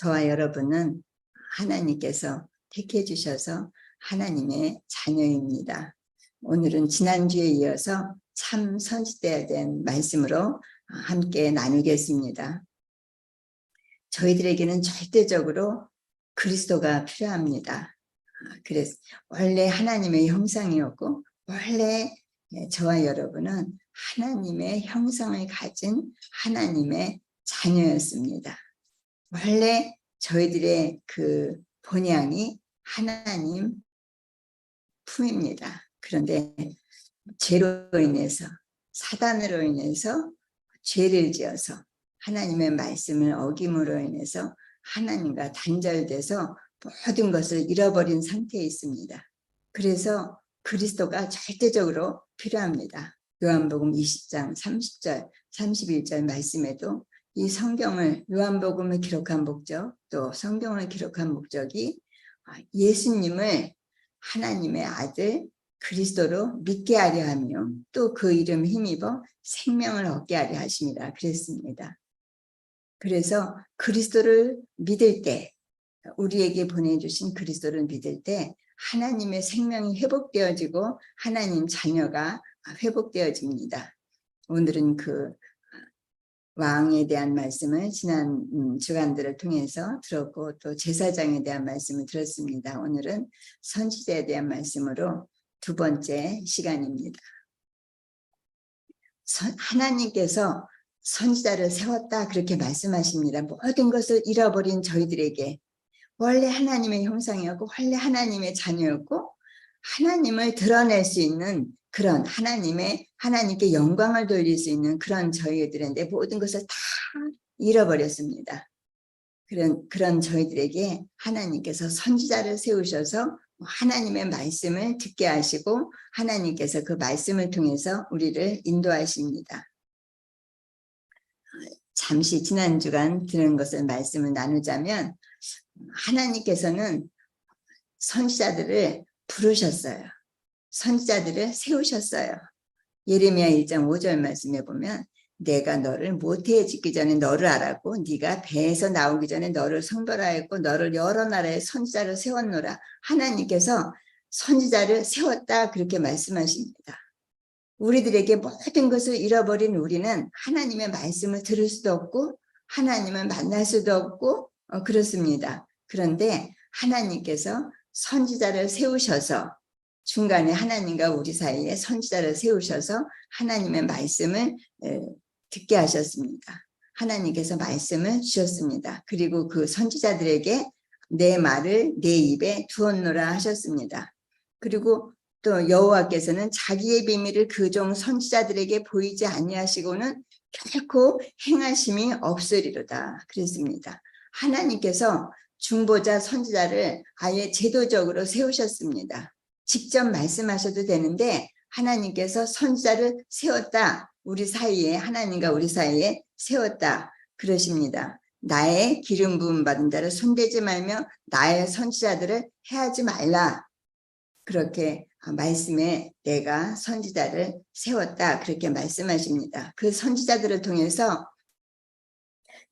저와 여러분은 하나님께서 택해 주셔서 하나님의 자녀입니다. 오늘은 지난주에 이어서 참 선지되어야 된 말씀으로 함께 나누겠습니다. 저희들에게는 절대적으로 그리스도가 필요합니다. 그래서 원래 하나님의 형상이었고 원래 저와 여러분은 하나님의 형상을 가진 하나님의 자녀였습니다. 원래 저희들의 그 본향이 하나님 품입니다. 그런데 죄로 인해서 사단으로 인해서 죄를 지어서 하나님의 말씀을 어김으로 인해서 하나님과 단절돼서 모든 것을 잃어버린 상태에 있습니다. 그래서 그리스도가 절대적으로 필요합니다. 요한복음 20장 30절, 31절 말씀에도 이 성경을 요한복음을 기록한 목적, 또 성경을 기록한 목적이 예수님을 하나님의 아들 그리스도로 믿게 하려 하며 또 그 이름 힘입어 생명을 얻게 하려 하십니다. 그랬습니다. 그래서 그리스도를 믿을 때 우리에게 보내주신 그리스도를 믿을 때 하나님의 생명이 회복되어지고 하나님 자녀가 회복되어집니다. 오늘은 그 왕에 대한 말씀을 지난 음, 주간들을 통해서 들었고 또 제사장에 대한 말씀을 들었습니다. 오늘은 선지자에 대한 말씀으로 두 번째 시간입니다. 선, 하나님께서 선지자를 세웠다 그렇게 말씀하십니다. 모든 것을 잃어버린 저희들에게 원래 하나님의 형상이었고 원래 하나님의 자녀였고 하나님을 드러낼 수 있는 그런 하나님의 하나님께 영광을 돌릴 수 있는 그런 저희들인데 모든 것을 다 잃어버렸습니다. 그런 그런 저희들에게 하나님께서 선지자를 세우셔서 하나님의 말씀을 듣게 하시고 하나님께서 그 말씀을 통해서 우리를 인도하십니다. 잠시 지난 주간 들은 것을 말씀을 나누자면 하나님께서는 선지자들을 부르셨어요. 선지자들을 세우셨어요. 예레미야 1장 5절 말씀에 보면 내가 너를 모태에 짓기 전에 너를 알았고 네가 배에서 나오기 전에 너를 성별하였고 너를 여러 나라의 선지자를 세웠노라. 하나님께서 선지자를 세웠다 그렇게 말씀하십니다. 우리들에게 모든 것을 잃어버린 우리는 하나님의 말씀을 들을 수도 없고 하나님을 만날 수도 없고 어, 그렇습니다. 그런데 하나님께서 선지자를 세우셔서 중간에 하나님과 우리 사이에 선지자를 세우셔서 하나님의 말씀을 듣게 하셨습니다. 하나님께서 말씀을 주셨습니다. 그리고 그 선지자들에게 내 말을 내 입에 두었노라 하셨습니다. 그리고 또 여호와께서는 자기의 비밀을 그 종 선지자들에게 보이지 아니하시고는 결코 행하심이 없으리로다 그랬습니다. 하나님께서 중보자 선지자를 아예 제도적으로 세우셨습니다. 직접 말씀하셔도 되는데 하나님께서 선지자를 세웠다. 우리 사이에 하나님과 우리 사이에 세웠다. 그러십니다. 나의 기름 부음 받은 자를 손대지 말며 나의 선지자들을 해하지 말라. 그렇게 말씀에 내가 선지자를 세웠다. 그렇게 말씀하십니다. 그 선지자들을 통해서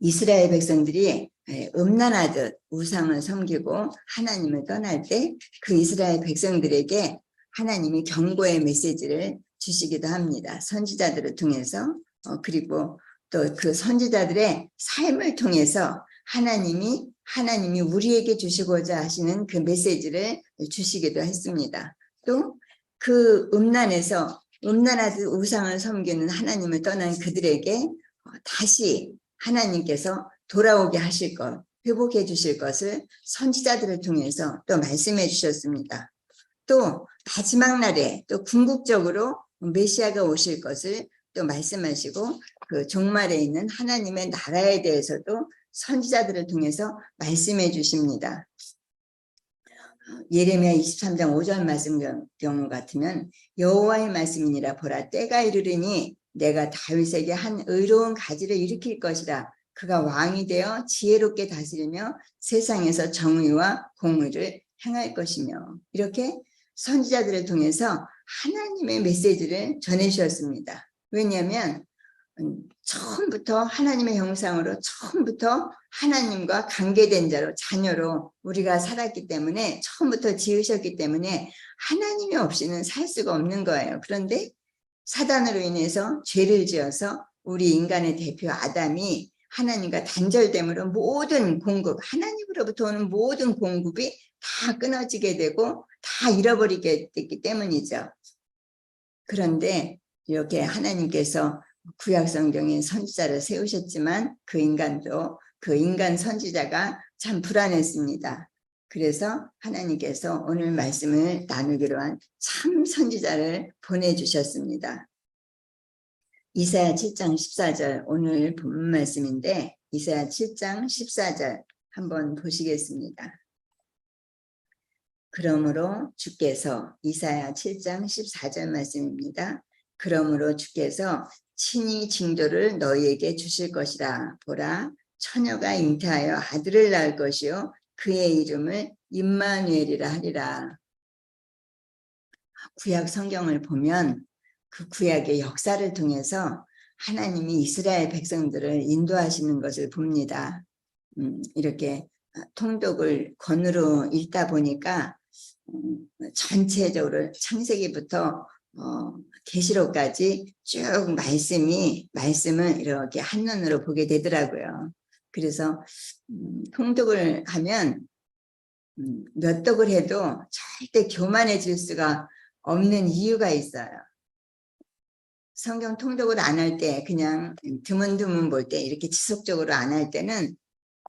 이스라엘 백성들이 예, 음란하듯 우상을 섬기고 하나님을 떠날 때 그 이스라엘 백성들에게 하나님이 경고의 메시지를 주시기도 합니다. 선지자들을 통해서 어, 그리고 또 그 선지자들의 삶을 통해서 하나님이 하나님이 우리에게 주시고자 하시는 그 메시지를 주시기도 했습니다. 또 그 음란에서 음란하듯 우상을 섬기는 하나님을 떠난 그들에게 어, 다시 하나님께서 돌아오게 하실 것, 회복해 주실 것을 선지자들을 통해서 또 말씀해 주셨습니다. 또 마지막 날에 또 궁극적으로 메시아가 오실 것을 또 말씀하시고 그 종말에 있는 하나님의 나라에 대해서도 선지자들을 통해서 말씀해 주십니다. 예레미야 23장 5절 말씀 경우 같으면 여호와의 말씀이니라 보라 때가 이르르니 내가 다윗에게 한 의로운 가지를 일으킬 것이라 그가 왕이 되어 지혜롭게 다스리며 세상에서 정의와 공의를 행할 것이며 이렇게 선지자들을 통해서 하나님의 메시지를 전해 주셨습니다. 왜냐하면 음, 처음부터 하나님의 형상으로 처음부터 하나님과 관계된 자로 자녀로 우리가 살았기 때문에 처음부터 지으셨기 때문에 하나님이 없이는 살 수가 없는 거예요. 그런데 사단으로 인해서 죄를 지어서 우리 인간의 대표 아담이 하나님과 단절됨으로 모든 공급, 하나님으로부터 오는 모든 공급이 다 끊어지게 되고 다 잃어버리게 됐기 때문이죠. 그런데 이렇게 하나님께서 구약 성경에 선지자를 세우셨지만 그 인간도 그 인간 선지자가 참 불안했습니다. 그래서 하나님께서 오늘 말씀을 나누기로 한 참 선지자를 보내주셨습니다. 이사야 7장 14절 오늘 본문 말씀인데 이사야 7장 14절 한번 보시겠습니다. 그러므로 주께서 이사야 7장 14절 말씀입니다. 그러므로 주께서 친히 징조를 너희에게 주실 것이라 보라 처녀가 잉태하여 아들을 낳을 것이요 그의 이름을 임마누엘이라 하리라. 구약 성경을 보면 그 구약의 역사를 통해서 하나님이 이스라엘 백성들을 인도하시는 것을 봅니다. 음, 이렇게 통독을 권으로 읽다 보니까 음, 전체적으로 창세기부터 어, 계시록까지 쭉 말씀이 말씀을 이렇게 한눈으로 보게 되더라고요. 그래서 음, 통독을 하면 음, 몇 독을 해도 절대 교만해질 수가 없는 이유가 있어요. 성경 통독을 안 할 때 그냥 드문드문 볼 때 이렇게 지속적으로 안 할 때는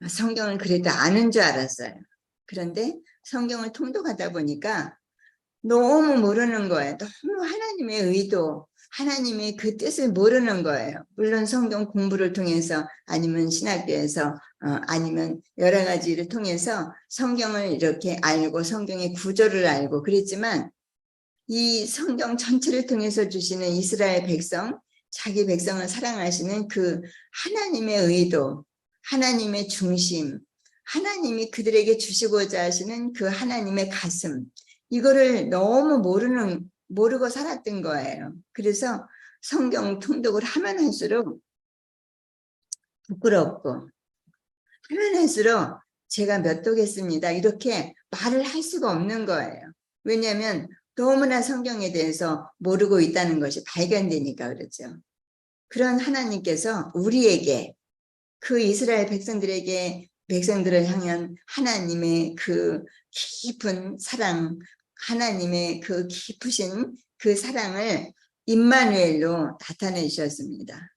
성경을 그래도 아는 줄 알았어요. 그런데 성경을 통독하다 보니까 너무 모르는 거예요. 너무 하나님의 의도, 하나님의 그 뜻을 모르는 거예요. 물론 성경 공부를 통해서 아니면 신학교에서 어, 아니면 여러 가지를 통해서 성경을 이렇게 알고 성경의 구조를 알고 그랬지만 이 성경 전체를 통해서 주시는 이스라엘 백성, 자기 백성을 사랑하시는 그 하나님의 의도, 하나님의 중심, 하나님이 그들에게 주시고자 하시는 그 하나님의 가슴, 이거를 너무 모르는 모르고 살았던 거예요. 그래서 성경 통독을 하면 할수록 부끄럽고 하면 할수록 제가 몇 독했습니다. 이렇게 말을 할 수가 없는 거예요. 왜냐하면 너무나 성경에 대해서 모르고 있다는 것이 발견되니까 그렇죠. 그런 하나님께서 우리에게 그 이스라엘 백성들에게 백성들을 향한 하나님의 그 깊은 사랑, 하나님의 그 깊으신 그 사랑을 임마누엘로 나타내 주셨습니다.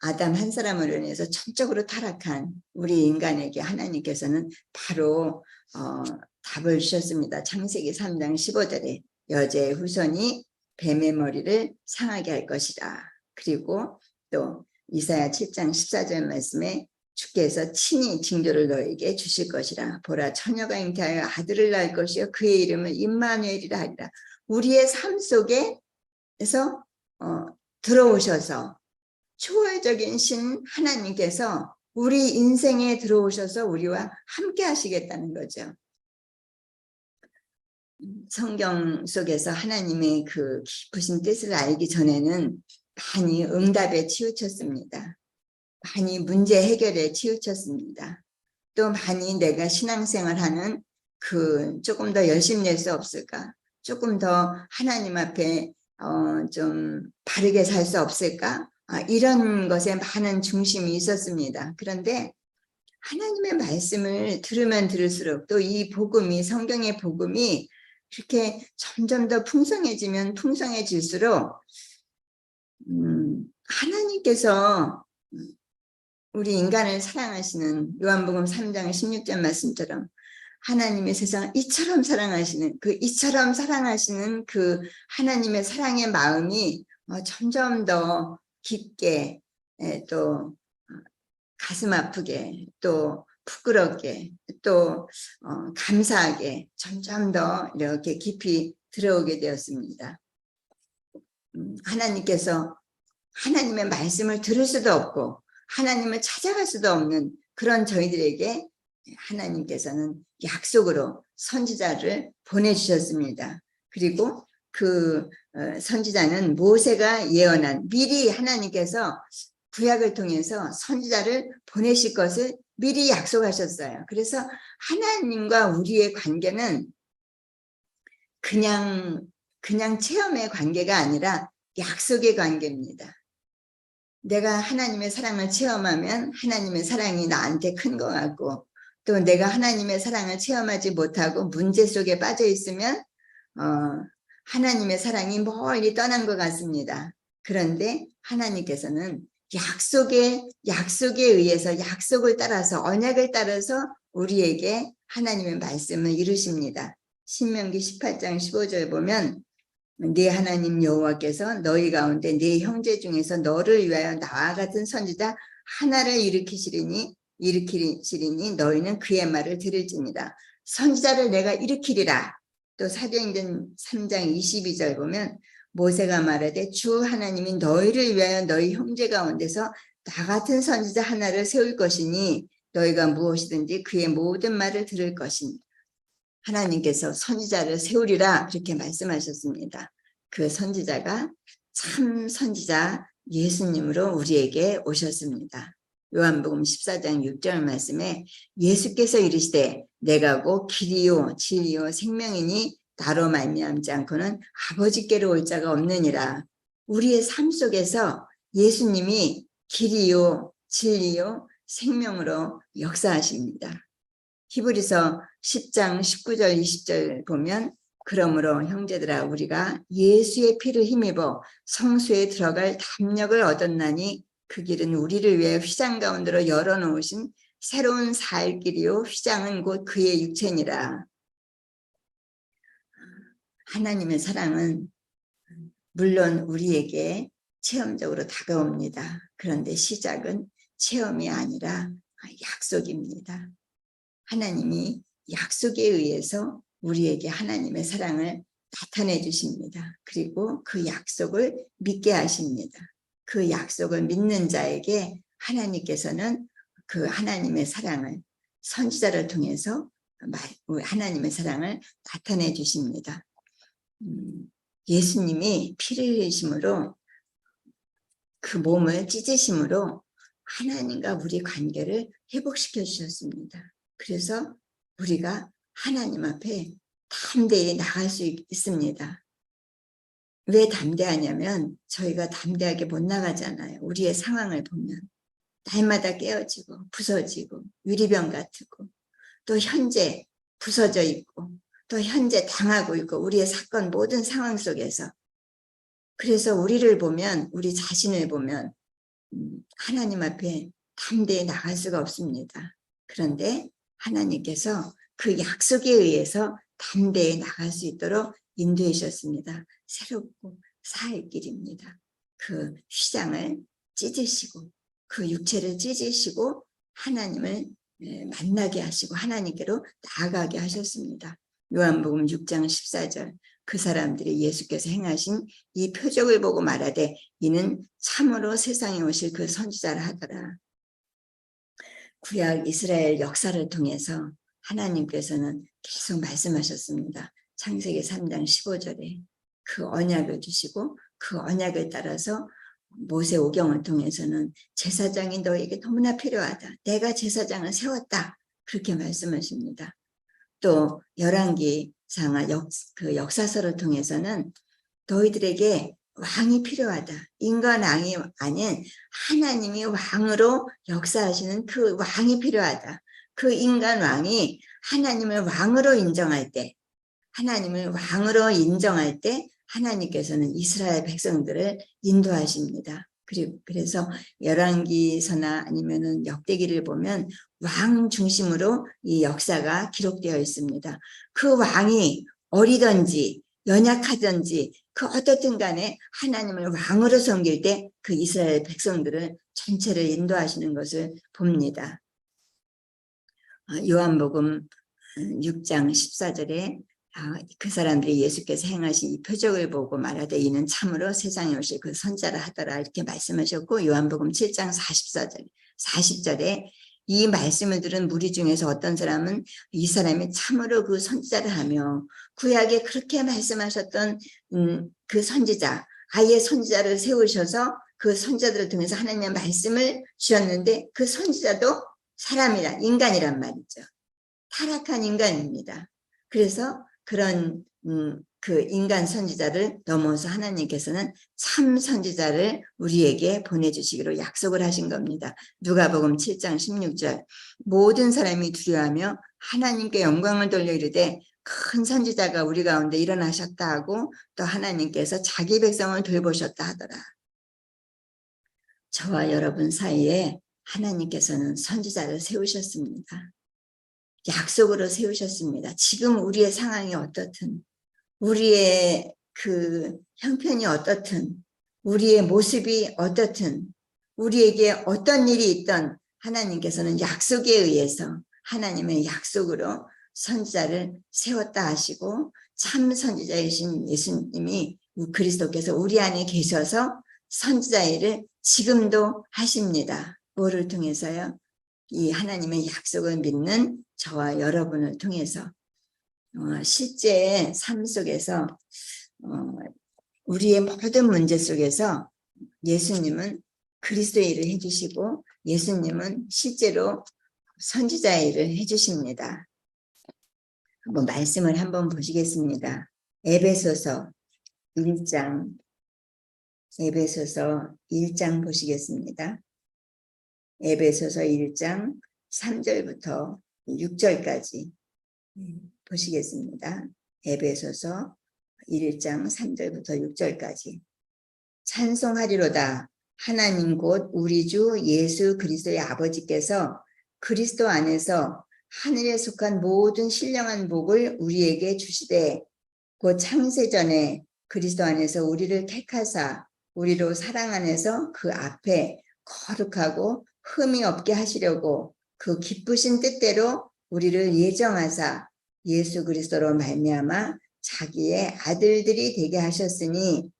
아담 한 사람으로 인해서 전적으로 타락한 우리 인간에게 하나님께서는 바로 어, 답을 주셨습니다. 창세기 3장 15절에 여자의 후손이 뱀의 머리를 상하게 할 것이다. 그리고 또 이사야 7장 14절 말씀에 주께서 친히 징조를 너에게 주실 것이라 보라 처녀가 잉태하여 아들을 낳을 것이요 그의 이름을 임마누엘이라 하리라 우리의 삶 속에서 어, 들어오셔서 초월적인 신 하나님께서 우리 인생에 들어오셔서 우리와 함께 하시겠다는 거죠. 성경 속에서 하나님의 그 깊으신 뜻을 알기 전에는 많이 응답에 치우쳤습니다. 많이 문제 해결에 치우쳤습니다. 또 많이 내가 신앙생활하는 그 조금 더 열심히 낼 수 없을까? 조금 더 하나님 앞에 어, 좀 바르게 살 수 없을까? 아, 이런 것에 많은 중심이 있었습니다. 그런데 하나님의 말씀을 들으면 들을수록 또 이 복음이 성경의 복음이 이렇게 점점 더 풍성해지면 풍성해질수록 음, 하나님께서 우리 인간을 사랑하시는 요한복음 3장 16절 말씀처럼 하나님의 세상을 이처럼 사랑하시는 그 이처럼 사랑하시는 그 하나님의 사랑의 마음이 어, 점점 더 깊게 에, 또 어, 가슴 아프게 또 부끄럽게 또 어, 감사하게 점점 더 이렇게 깊이 들어오게 되었습니다. 음, 하나님께서 하나님의 말씀을 들을 수도 없고 하나님을 찾아갈 수도 없는 그런 저희들에게 하나님께서는 약속으로 선지자를 보내주셨습니다. 그리고 그 어, 선지자는 모세가 예언한 미리 하나님께서 구약을 통해서 선지자를 보내실 것을 미리 약속하셨어요. 그래서 하나님과 우리의 관계는 그냥 그냥 체험의 관계가 아니라 약속의 관계입니다. 내가 하나님의 사랑을 체험하면 하나님의 사랑이 나한테 큰 것 같고 또 내가 하나님의 사랑을 체험하지 못하고 문제 속에 빠져 있으면 어, 하나님의 사랑이 멀리 떠난 것 같습니다. 그런데 하나님께서는 약속에 약속에 의해서 약속을 따라서 언약을 따라서 우리에게 하나님의 말씀을 이루십니다. 신명기 18장 15절 보면 네 하나님 여호와께서 너희 가운데 네 형제 중에서 너를 위하여 나와 같은 선지자 하나를 일으키시리니 일으키시리니 너희는 그의 말을 들을지니라. 선지자를 내가 일으키리라. 또 사도행전 3장 22절 보면 모세가 말하되 주 하나님이 너희를 위하여 너희 형제 가운데서 나 같은 선지자 하나를 세울 것이니 너희가 무엇이든지 그의 모든 말을 들을 것이니 하나님께서 선지자를 세우리라 그렇게 말씀하셨습니다. 그 선지자가 참 선지자 예수님으로 우리에게 오셨습니다. 요한복음 14장 6절 말씀에 예수께서 이르시되 내가 곧 길이요 진리요 생명이니 나로 말미암지 않고는 아버지께로 올 자가 없느니라. 우리의 삶 속에서 예수님이 길이요 진리요 생명으로 역사하십니다. 히브리서 10장 19절 20절 보면 그러므로 형제들아 우리가 예수의 피를 힘입어 성수에 들어갈 담력을 얻었나니 그 길은 우리를 위해 휘장 가운데로 열어놓으신 새로운 살 길이요 휘장은 곧 그의 육체니라. 하나님의 사랑은 물론 우리에게 체험적으로 다가옵니다. 그런데 시작은 체험이 아니라 약속입니다. 하나님이 약속에 의해서 우리에게 하나님의 사랑을 나타내 주십니다. 그리고 그 약속을 믿게 하십니다. 그 약속을 믿는 자에게 하나님께서는 그 하나님의 사랑을 선지자를 통해서 하나님의 사랑을 나타내 주십니다. 음, 예수님이 피를 흘리심으로 그 몸을 찢으심으로 하나님과 우리 관계를 회복시켜 주셨습니다. 그래서 우리가 하나님 앞에 담대히 나갈 수 있습니다. 왜 담대하냐면 저희가 담대하게 못 나가잖아요. 우리의 상황을 보면 날마다 깨어지고 부서지고 유리병 같고 또 현재 부서져 있고 또 현재 당하고 있고 우리의 사건 모든 상황 속에서 그래서 우리를 보면 우리 자신을 보면 음, 하나님 앞에 담대히 나갈 수가 없습니다. 그런데 하나님께서 그 약속에 의해서 담대히 나갈 수 있도록 인도해 주셨습니다. 새롭고 살 길입니다. 그 휘장을 찢으시고 그 육체를 찢으시고 하나님을 만나게 하시고 하나님께로 나아가게 하셨습니다. 요한복음 6장 14절 그 사람들이 예수께서 행하신 이 표적을 보고 말하되 이는 참으로 세상에 오실 그 선지자라 하더라. 구약 이스라엘 역사를 통해서 하나님께서는 계속 말씀하셨습니다. 창세기 3장 15절에 그 언약을 주시고 그 언약을 따라서 모세 오경을 통해서는 제사장이 너에게 너무나 필요하다. 내가 제사장을 세웠다. 그렇게 말씀하십니다. 또 열왕기 상하 역, 그 역사서를 통해서는 너희들에게 왕이 필요하다. 인간 왕이 아닌 하나님이 왕으로 역사하시는 그 왕이 필요하다. 그 인간 왕이 하나님을 왕으로 인정할 때, 하나님을 왕으로 인정할 때 하나님께서는 이스라엘 백성들을 인도하십니다. 그리고 그래서 열왕기서나 아니면은 역대기를 보면 왕 중심으로 이 역사가 기록되어 있습니다. 그 왕이 어리든지 연약하든지 그 어떻든 간에 하나님을 왕으로 섬길 때 그 이스라엘 백성들을 전체를 인도하시는 것을 봅니다. 어, 요한복음 6장 14절에 아, 그 사람들이 예수께서 행하신 이 표적을 보고 말하되 이는 참으로 세상에 오실 그 선자라 하더라 이렇게 말씀하셨고 요한복음 7장 44절 40절에 이 말씀을 들은 무리 중에서 어떤 사람은 이 사람이 참으로 그 선지자를 하며 구약에 그렇게 말씀하셨던 음, 그 선지자 아예 선지자를 세우셔서 그 선지자들을 통해서 하나님의 말씀을 주셨는데 그 선지자도 사람이란 인간이란 말이죠. 타락한 인간입니다. 그래서 그런 음, 그 인간 선지자를 넘어서 하나님께서는 참 선지자를 우리에게 보내주시기로 약속을 하신 겁니다. 누가복음 7장 16절 모든 사람이 두려워하며 하나님께 영광을 돌려 이르되 큰 선지자가 우리 가운데 일어나셨다 하고 또 하나님께서 자기 백성을 돌보셨다 하더라. 저와 여러분 사이에 하나님께서는 선지자를 세우셨습니다. 약속으로 세우셨습니다. 지금 우리의 상황이 어떻든 우리의 그 형편이 어떻든 우리의 모습이 어떻든 우리에게 어떤 일이 있던 하나님께서는 약속에 의해서 하나님의 약속으로 선지자를 세웠다 하시고 참 선지자이신 예수님이 그리스도께서 우리 안에 계셔서 선지자 일을 지금도 하십니다. 뭐를 통해서요? 이 하나님의 약속을 믿는 저와 여러분을 통해서 어, 실제 삶 속에서 어, 우리의 모든 문제 속에서 예수님은 그리스도의 일을 해주시고 예수님은 실제로 선지자의 일을 해주십니다. 한번 말씀을 한번 보시겠습니다. 에베소서 1장 에베소서 1장 보시겠습니다. 에베소서 1장 3절부터 6절까지 보시겠습니다. 에베소서 1장 3절부터 6절까지 찬송하리로다 하나님 곧 우리 주 예수 그리스도의 아버지께서 그리스도 안에서 하늘에 속한 모든 신령한 복을 우리에게 주시되 곧 창세전에 그리스도 안에서 우리를 택하사 우리로 사랑 안에서 그 앞에 거룩하고 흠이 없게 하시려고 그 기쁘신 뜻대로 우리를 예정하사 예수 그리스도로 말미암아 자기의 아들들이 되게 하셨으니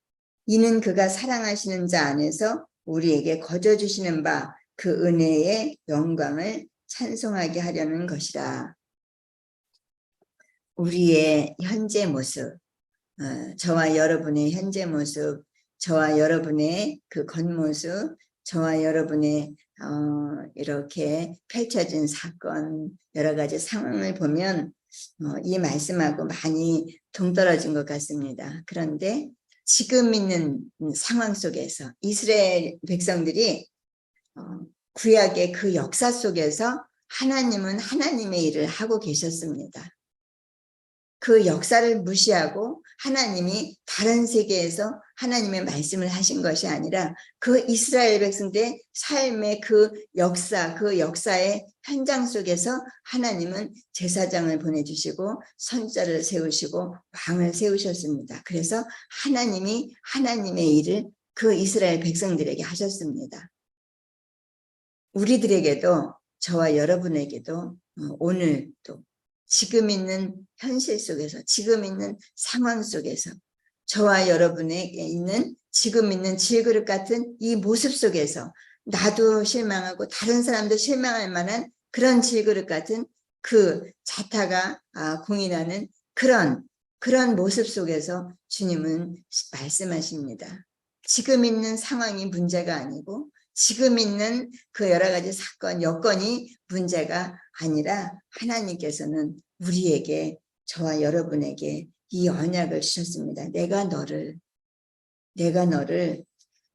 이는 그가 사랑하시는 자 안에서 우리에게 거저 주시는 바 그 은혜의 영광을 찬송하게 하려는 것이라. 우리의 현재 모습, 어, 저와 여러분의 현재 모습, 저와 여러분의 그 겉모습, 저와 여러분의 어, 이렇게 펼쳐진 사건, 여러 가지 상황을 보면 어, 이 말씀하고 많이 동떨어진 것 같습니다. 그런데 지금 있는 상황 속에서 이스라엘 백성들이 어, 구약의 그 역사 속에서 하나님은 하나님의 일을 하고 계셨습니다. 그 역사를 무시하고 하나님이 다른 세계에서 하나님의 말씀을 하신 것이 아니라 그 이스라엘 백성들의 삶의 그 역사, 그 역사의 현장 속에서 하나님은 제사장을 보내주시고 선자를 세우시고 왕을 세우셨습니다. 그래서 하나님이 하나님의 일을 그 이스라엘 백성들에게 하셨습니다. 우리들에게도 저와 여러분에게도 어, 오늘 또 지금 있는 현실 속에서 지금 있는 상황 속에서 저와 여러분에게 있는 지금 있는 질그릇 같은 이 모습 속에서 나도 실망하고 다른 사람도 실망할 만한 그런 질그릇 같은 그 자타가 아, 공인하는 그런 그런 모습 속에서 주님은 말씀하십니다. 지금 있는 상황이 문제가 아니고 지금 있는 그 여러 가지 사건, 여건이 문제가 아니라 하나님께서는 우리에게 저와 여러분에게 이 언약을 주셨습니다. 내가 너를 내가 너를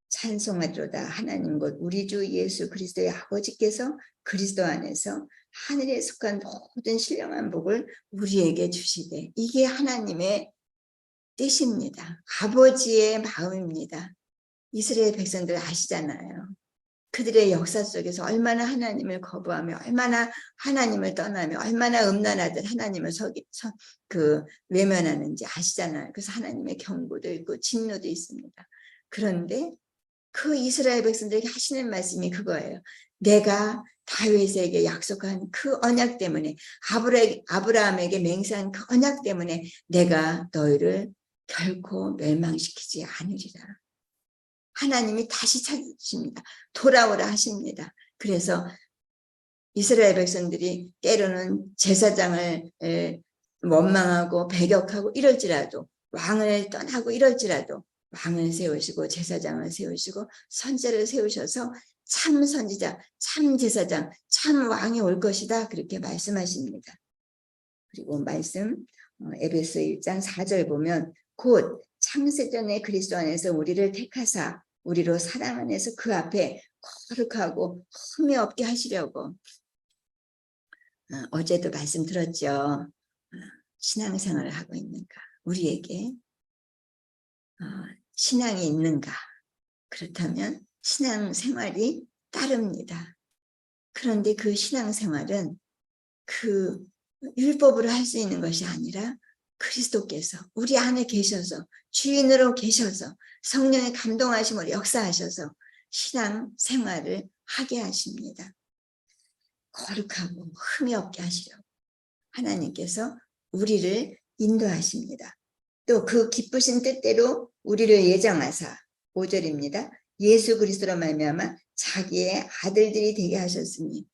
찬송하리로다 하나님 곧 우리 주 예수 그리스도의 아버지께서 그리스도 안에서 하늘에 속한 모든 신령한 복을 우리에게 주시되 이게 하나님의 뜻입니다. 아버지의 마음입니다. 이스라엘 백성들 아시잖아요. 그들의 역사 속에서 얼마나 하나님을 거부하며 얼마나 하나님을 떠나며 얼마나 음란하듯 하나님을 서, 그 외면하는지 아시잖아요. 그래서 하나님의 경고도 있고 진노도 있습니다. 그런데 그 이스라엘 백성들에게 하시는 말씀이 그거예요. 내가 다윗에게 약속한 그 언약 때문에 아브라, 아브라함에게 맹세한 그 언약 때문에 내가 너희를 결코 멸망시키지 않으리라. 하나님이 다시 찾으십니다. 돌아오라 하십니다. 그래서 이스라엘 백성들이 때로는 제사장을 에, 원망하고 배격하고 이럴지라도 왕을 떠나고 이럴지라도 왕을 세우시고 제사장을 세우시고 선제를 세우셔서 참 선지자, 참 제사장, 참 왕이 올 것이다 그렇게 말씀하십니다. 그리고 말씀 어, 에베소 1장 4절 보면 곧 창세전에 그리스도 안에서 우리를 택하사 우리로 사랑 안에서 그 앞에 거룩하고 흠이 없게 하시려고 어, 어제도 말씀 들었죠. 어, 신앙생활을 하고 있는가? 우리에게 어, 신앙이 있는가? 그렇다면 신앙생활이 따릅니다. 그런데 그 신앙생활은 그 율법으로 할 수 있는 것이 아니라 그리스도께서 우리 안에 계셔서 주인으로 계셔서 성령의 감동하심으로 역사하셔서 신앙 생활을 하게 하십니다. 거룩하고 흠이 없게 하시려고 하나님께서 우리를 인도하십니다. 또 그 기쁘신 뜻대로 우리를 예정하사 5절입니다. 예수 그리스도로 말미암아 자기의 아들들이 되게 하셨으니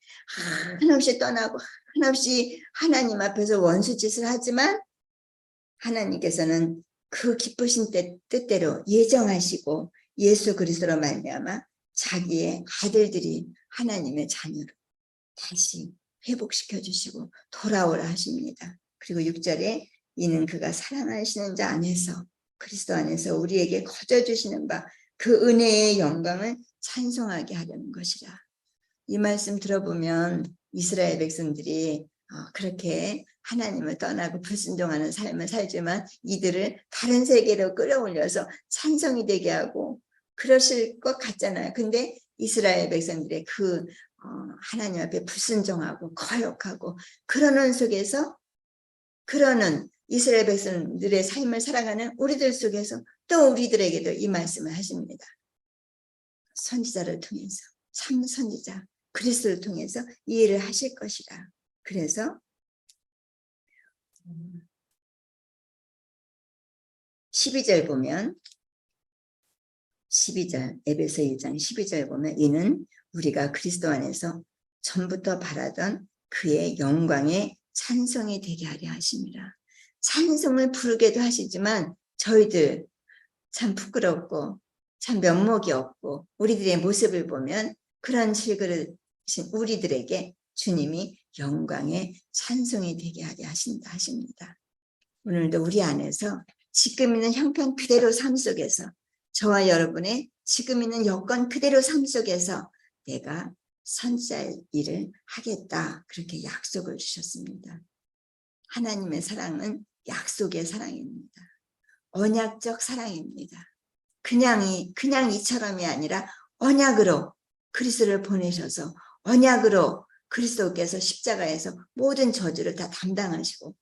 한없이 떠나고 한없이 하나님 앞에서 원수짓을 하지만 하나님께서는 그 기쁘신 뜻, 뜻대로 예정하시고 예수 그리스도로 말미암아 자기의 아들들이 하나님의 자녀로 다시 회복시켜 주시고 돌아오라 하십니다. 그리고 6절에 이는 그가 사랑하시는 자 안에서 그리스도 안에서 우리에게 거저 주시는 바 그 은혜의 영광을 찬송하게 하려는 것이라. 이 말씀 들어보면 이스라엘 백성들이 어, 그렇게 하나님을 떠나고 불순종하는 삶을 살지만 이들을 다른 세계로 끌어올려서 찬성이 되게 하고 그러실 것 같잖아요. 근데 이스라엘 백성들의 그 어, 하나님 앞에 불순종하고 거역하고 그러는 속에서 그러는 이스라엘 백성들의 삶을 살아가는 우리들 속에서 또 우리들에게도 이 말씀을 하십니다. 선지자를 통해서 참 선지자 그리스도를 통해서 이 일을 하실 것이다. 그래서 12절 보면 12절 에베소 1장 12절 보면 이는 우리가 그리스도 안에서 전부터 바라던 그의 영광의 찬송이 되게 하려 하십니다. 찬송을 부르게도 하시지만 저희들 참 부끄럽고 참 면목이 없고 우리들의 모습을 보면 그런 질그릇신 우리들에게 주님이 영광의 찬송이 되게 하게 하신다 하십니다. 오늘도 우리 안에서 지금 있는 형편 그대로 삶 속에서 저와 여러분의 지금 있는 여건 그대로 삶 속에서 내가 선자 일을 하겠다 그렇게 약속을 주셨습니다. 하나님의 사랑은 약속의 사랑입니다. 언약적 사랑입니다. 그냥이 그냥 이처럼이 아니라 언약으로 그리스도를 보내셔서 언약으로 그리스도께서 십자가에서 모든 저주를 다 담당하시고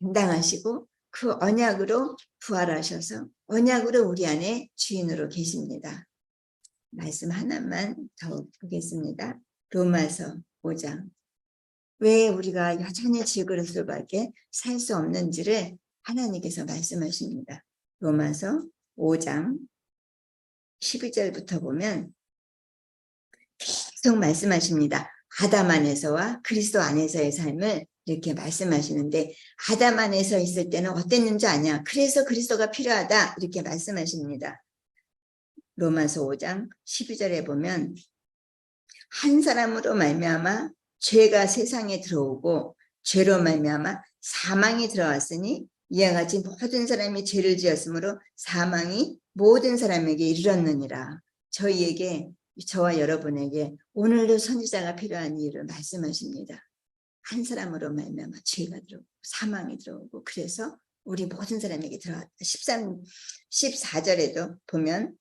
담당하시고 그 언약으로 부활하셔서 언약으로 우리 안에 주인으로 계십니다. 말씀 하나만 더 보겠습니다. 로마서 5장 왜 우리가 여전히 질그릇을밖에 살 수 없는지를 하나님께서 말씀하십니다. 로마서 5장 12절부터 보면 계속 말씀하십니다. 아담 안에서와 그리스도 안에서의 삶을 이렇게 말씀하시는데 아담 안에서 있을 때는 어땠는지 아냐. 그래서 그리스도가 필요하다. 이렇게 말씀하십니다. 로마서 5장 12절에 보면 한 사람으로 말미암아 죄가 세상에 들어오고 죄로 말미암아 사망이 들어왔으니 이와 같이 모든 사람이 죄를 지었으므로 사망이 모든 사람에게 이르렀느니라. 저희에게 저와 여러분에게 오늘도 선지자가 필요한 이유를 말씀하십니다. 한 사람으로 말미암아 죄가 들어오고 사망이 들어오고 그래서 우리 모든 사람에게 들어왔다. 13, 14절에도 보면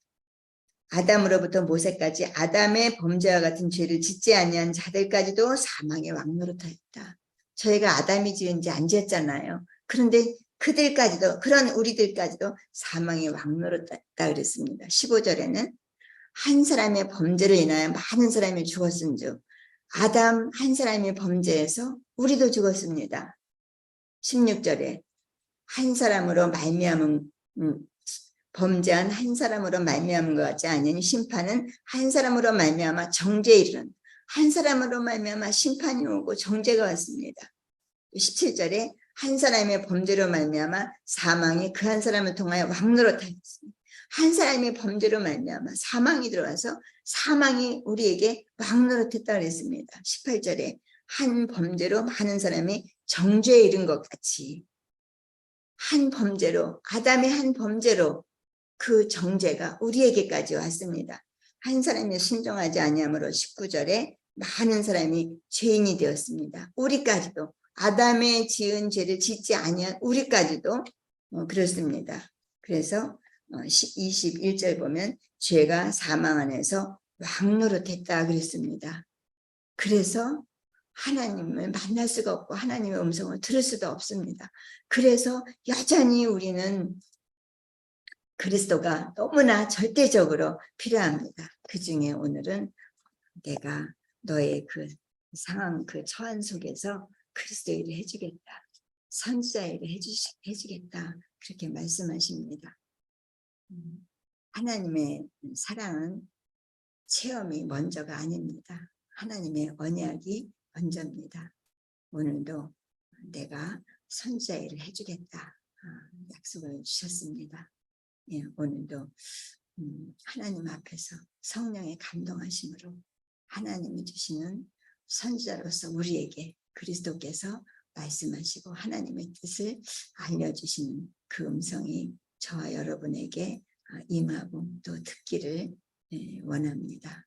아담으로부터 모세까지 아담의 범죄와 같은 죄를 짓지 아니한 자들까지도 사망의 왕노릇하였다. 저희가 아담이 지은지 안 지었잖아요. 그런데 그들까지도 그런 우리들까지도 사망의 왕노릇했다 그랬습니다. 15절에는 한 사람의 범죄를 인하여 많은 사람이 죽었은 즉 아담 한 사람의 범죄에서 우리도 죽었습니다. 16절에 한 사람으로 말미암은 음, 범죄한 한 사람으로 말미암은 것 같지 않으니 심판은 한 사람으로 말미암아 정죄에 이르는 한 사람으로 말미암아 심판이 오고 정죄가 왔습니다. 17절에 한 사람의 범죄로 말미암아 사망이 그 한 사람을 통하여 왕노로 타였습니다. 한 사람의 범죄로 말미암아 사망이 들어와서 사망이 우리에게 왕노릇했다 그랬습니다. 18절에 한 범죄로 많은 사람이 정죄에 이른 것 같이 한 범죄로 아담의 한 범죄로 그 정죄가 우리에게까지 왔습니다. 한 사람이 순종하지 아니함으로 19절에 많은 사람이 죄인이 되었습니다. 우리까지도 아담의 지은 죄를 짓지 아니한 우리까지도 어, 그렇습니다. 그래서 어, 21절 보면 죄가 사망 안에서 왕노릇했다 그랬습니다. 그래서 하나님을 만날 수가 없고 하나님의 음성을 들을 수도 없습니다. 그래서 여전히 우리는 그리스도가 너무나 절대적으로 필요합니다. 그 중에 오늘은 내가 너의 그 상황, 그 처한 속에서 그리스도 일을 해주겠다. 선자 일을 해주, 해주겠다. 그렇게 말씀하십니다. 음, 하나님의 사랑은 체험이 먼저가 아닙니다. 하나님의 언약이 먼저입니다. 오늘도 내가 선자 일을 해주겠다. 아, 약속을 주셨습니다. 예, 오늘도 음, 하나님 앞에서 성령의 감동하심으로 하나님이 주시는 선지자로서 우리에게 그리스도께서 말씀하시고 하나님의 뜻을 알려주시는 그 음성이 저와 여러분에게 아, 임하고 또 듣기를 예, 원합니다.